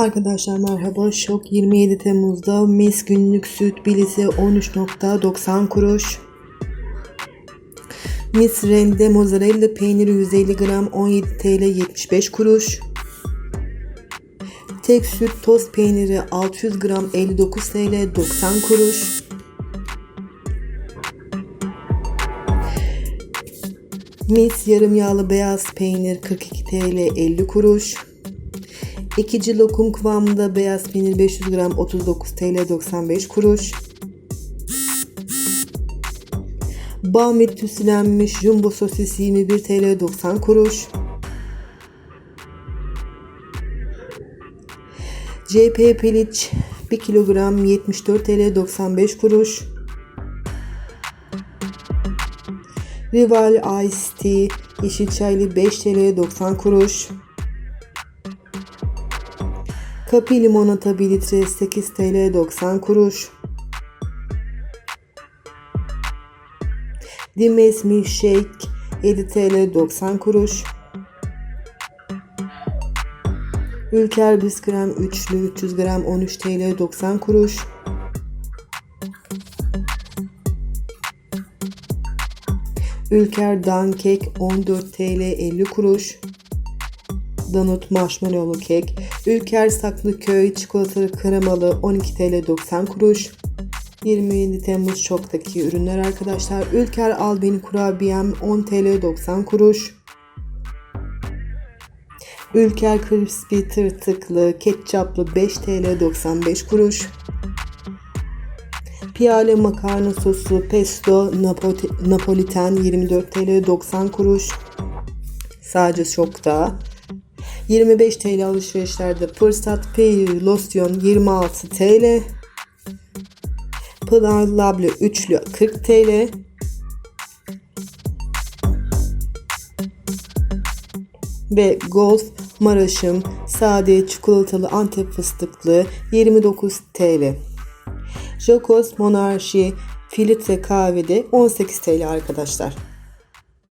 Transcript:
Arkadaşlar merhaba. Şok 27 Temmuz'da Mis günlük süt bilisi 13.90 kuruş. Mis rende mozzarella peyniri 150 gram 17 TL 75 kuruş. Tek süt toz peyniri 600 gram 59 TL 90 kuruş. Mis yarım yağlı beyaz peynir 42 TL 50 kuruş. İkici lokum kıvamında beyaz peynir 500 gram 39 TL 95 kuruş. Bamit tüslenmiş jumbo sosis 21 TL 90 kuruş. CP piliç 1 kilogram 74 TL 95 kuruş. Rival Ice Tea yeşil çaylı 5 TL 90 kuruş. Kapi limonata 1 litre 8 TL 90 kuruş. Dimes Milkshake 7 TL 90 kuruş. Ülker Biskrem üçlü 300 gram 13 TL 90 kuruş. Ülker Dan Kek 14 TL 50 kuruş. Donut marshmallow kek. Ülker Saklıköy çikolatalı kremalı 12 TL 90 kuruş. 27 Temmuz şoktaki ürünler arkadaşlar. Ülker Albeni kurabiyem 10 TL 90 kuruş. Ülker Crispy tırtıklı ketçaplı 5 TL 95 kuruş. Piyale makarna sosu pesto Napo- napoliten 24 TL 90 kuruş. Sadece şokta. 25 TL alışverişlerde fırsat pey losyon 26 TL. Pınar labne üçlü 40 TL. Ve Golf Maraş'ım sade çikolatalı Antep fıstıklı 29 TL. Jokos Monarşi filtre kahvede 18 TL arkadaşlar.